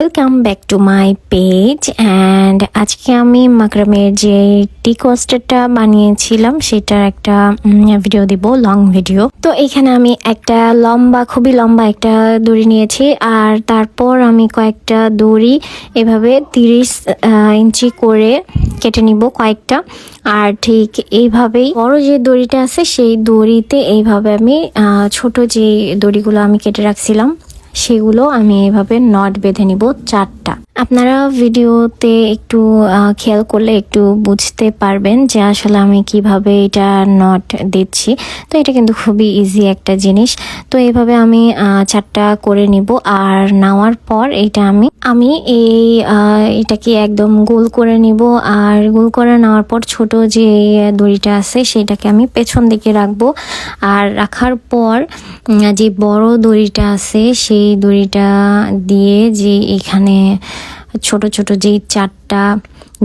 Welcome back to my page and আজকে আমি মাকরামের যে টি কোস্টারটা বানিয়েছিলাম, সেটার একটা ভিডিও দিব লং ভিডিও তো এখানে আমি একটা লম্বা, খুবই লম্বা একটা দড়ি নিয়েছি, আর তারপর আমি কয়েকটা দড়ি এভাবে তিরিশ ইঞ্চি করে কেটে নিব কয়েকটা। আর ঠিক এইভাবেই বড় যে দড়িটা আছে, সেই দড়িতে এইভাবে আমি ছোট যে দড়িগুলো আমি কেটে রাখছিলাম সেগুলো আমি এভাবে নট বেঁধে নিব চারটা। আপনারা ভিডিওতে একটু খেয়াল করলে একটু বুঝতে পারবেন যে আসলে আমি কীভাবে এটা নট দিচ্ছি। তো এটা কিন্তু খুবই ইজি একটা জিনিস। তো এইভাবে আমি চারটা করে নিব। আর নেওয়ার পর এটা আমি আমি এই এটাকে একদম গোল করে নিব। আর গোল করে নেওয়ার পর ছোট যে দড়িটা আছে সেটাকে আমি পেছন দিকে রাখব। আর রাখার পর যে বড় দড়িটা আছে সেই দড়িটা দিয়ে যে এখানে ছোট ছোট যেই চারটা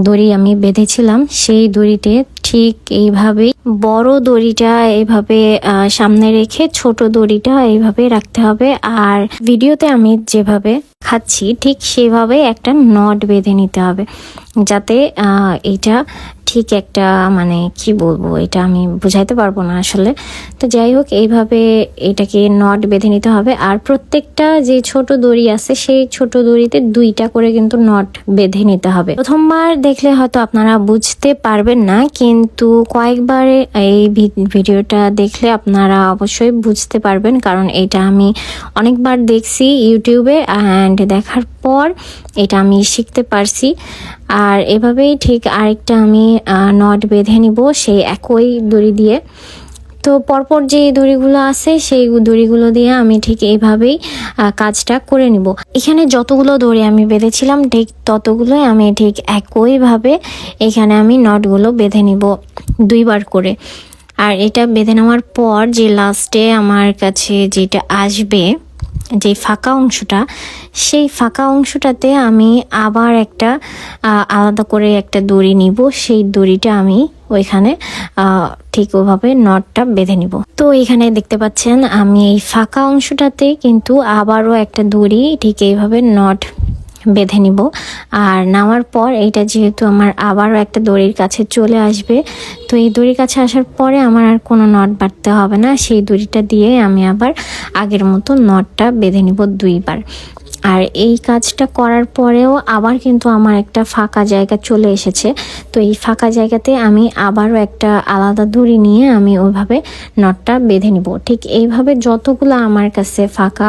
দড়ি আমি বেঁধেছিলাম, সেই দড়িতে ঠিক এইভাবেই বড় দড়িটা এইভাবে সামনে রেখে ছোট দড়িটা এইভাবে রাখতে হবে। আর ভিডিওতে আমি যেভাবে খাচ্ছি, ঠিক সেভাবে একটা নট বেঁধে নিতে হবে। যাতে এটা ঠিক একটা মানে কি বলব, এটা আমি বুঝাইতে পারব না আসলে। তো যাই হোক, এইভাবে এটাকে নট বেঁধে নিতে হবে। আর প্রত্যেকটা যে ছোট দড়ি আছে, সেই ছোট দড়িতে দুইটা করে কিন্তু নট বেঁধে নিতে হবে। প্রথমবার দেখলে হয়তো আপনারা বুঝতে পারবেন না, কিন্তু কয়েকবার এই ভিডিওটা দেখলে আপনারা অবশ্যই বুঝতে পারবেন, কারণ এটা আমি অনেকবার দেখছি ইউটিউবে, অ্যান্ড দেখার পর এটা আমি শিখতে পারছি। আর এভাবেই ঠিক আরেকটা আমি নট বেঁধে নিব সেই একই দড়ি দিয়ে। তো পরপর যে দড়িগুলো আছে সেই দড়িগুলো দিয়ে আমি ঠিক এইভাবেই কাজটা করে নিব। এখানে যতগুলো দড়ি আমি বেঁধেছিলাম, ঠিক ততগুলোই আমি ঠিক একইভাবে এখানে আমি নটগুলো বেঁধে নিব দুইবার করে। আর এটা বেঁধে নেওয়ার পর যে লাস্টে আমার কাছে যেটা আসবে যে ফাঁকা অংশটা, সেই ফাঁকা অংশটাতে আমি আবার একটা আলাদা করে একটা দড়ি নিব। সেই দড়িটা আমি ওইখানে ঠিক ওভাবে নটটা বেঁধে নিব। তো এখানে দেখতে পাচ্ছেন, আমি এই ফাঁকা অংশটাতে কিন্তু আবারও একটা দড়ি ঠিক এইভাবে নট বেঁধে নিব। আর নামার পর এইটা যেহেতু আমার আবারও একটা দড়ির কাছে চলে আসবে, তো এই দড়ির কাছে আসার পরে আমার আর কোনো নট বাড়তে হবে না। সেই দড়িটা দিয়ে আমি আবার আগের মতো নটটা বেঁধে নিব দুইবার। আর এই কাজটা করার পরেও আবার কিন্তু আমার একটা ফাঁকা জায়গা চলে এসেছে। তো এই ফাঁকা জায়গাতে আমি আবারও একটা আলাদা দড়ি নিয়ে আমি ওইভাবে নটটা বেঁধে নিব। ঠিক এইভাবে যতগুলো আমার কাছে ফাঁকা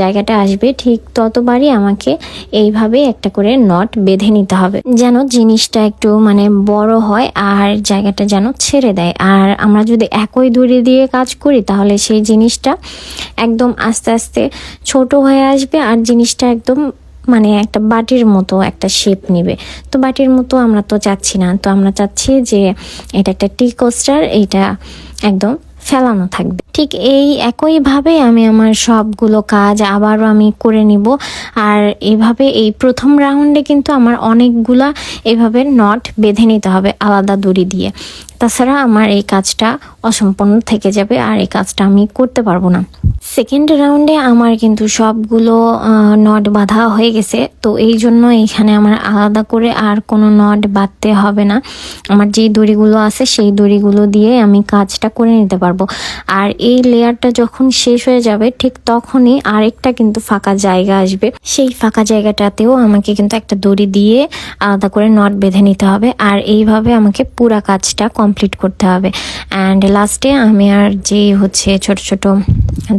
জায়গাটা আসবে, ঠিক ততবারই আমাকে এইভাবে একটা করে নট বেঁধে নিতে হবে। যেন জিনিসটা একটু মানে বড় হয় আর জায়গাটা যেন ছেড়ে দেয়। আর আমরা যদি একই দড়ি দিয়ে কাজ করি, তাহলে সেই জিনিসটা একদম আস্তে আস্তে ছোট হয়ে আসবে আর জিনিসটা একদম মানে একটা বাটির মতো একটা শেপ নিবে। তো বাটির মতো আমরা তো চাচ্ছি না। তো আমরা চাচ্ছি যে এটা একটা টি কোস্টার এটা একদম ফেলানো থাকবে। ঠিক এই একইভাবে আমি আমার সবগুলো কাজ আবারও আমি করে নিব। আর এভাবে এই প্রথম রাউন্ডে কিন্তু আমার অনেকগুলা এভাবে নট বেঁধে নিতে হবে আলাদা দড়ি দিয়ে। তাছাড়া আমার এই কাজটা অসম্পূর্ণ থেকে যাবে আর এই কাজটা আমি করতে পারব না। সেকেন্ড রাউন্ডে আমার কিন্তু সবগুলো নট বাঁধা হয়ে গেছে। তো এই জন্য এখানে আমার আলাদা করে আর কোনো নট বাঁধতে হবে না। আমার যেই দড়িগুলো আছে সেই দড়িগুলো দিয়ে আমি কাজটা করে নিতে পারব। আর এই লেয়ারটা যখন শেষ হয়ে যাবে, ঠিক তখনই আরেকটা কিন্তু ফাঁকা জায়গা আসবে। সেই ফাঁকা জায়গাটাতেও আমাকে কিন্তু একটা দড়ি দিয়ে আলাদা করে নট বেঁধে নিতে হবে। আর এইভাবে আমাকে পুরা কাজটা কমপ্লিট করতে হবে। অ্যান্ড লাস্টে আমি আর যে হচ্ছে ছোট ছোট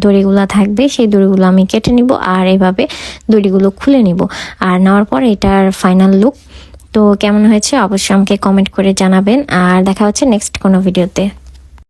দড়িগুলো থাকবে, সেই দড়িগুলো আমি কেটে নিব আর এইভাবে দড়িগুলো খুলে নিব। আর নেওয়ার পর এটার ফাইনাল লুক তো কেমন হয়েছে? অবশ্যই আমাকে কমেন্ট করে জানাবেন। আর দেখা হচ্ছে নেক্সট কোনো ভিডিওতে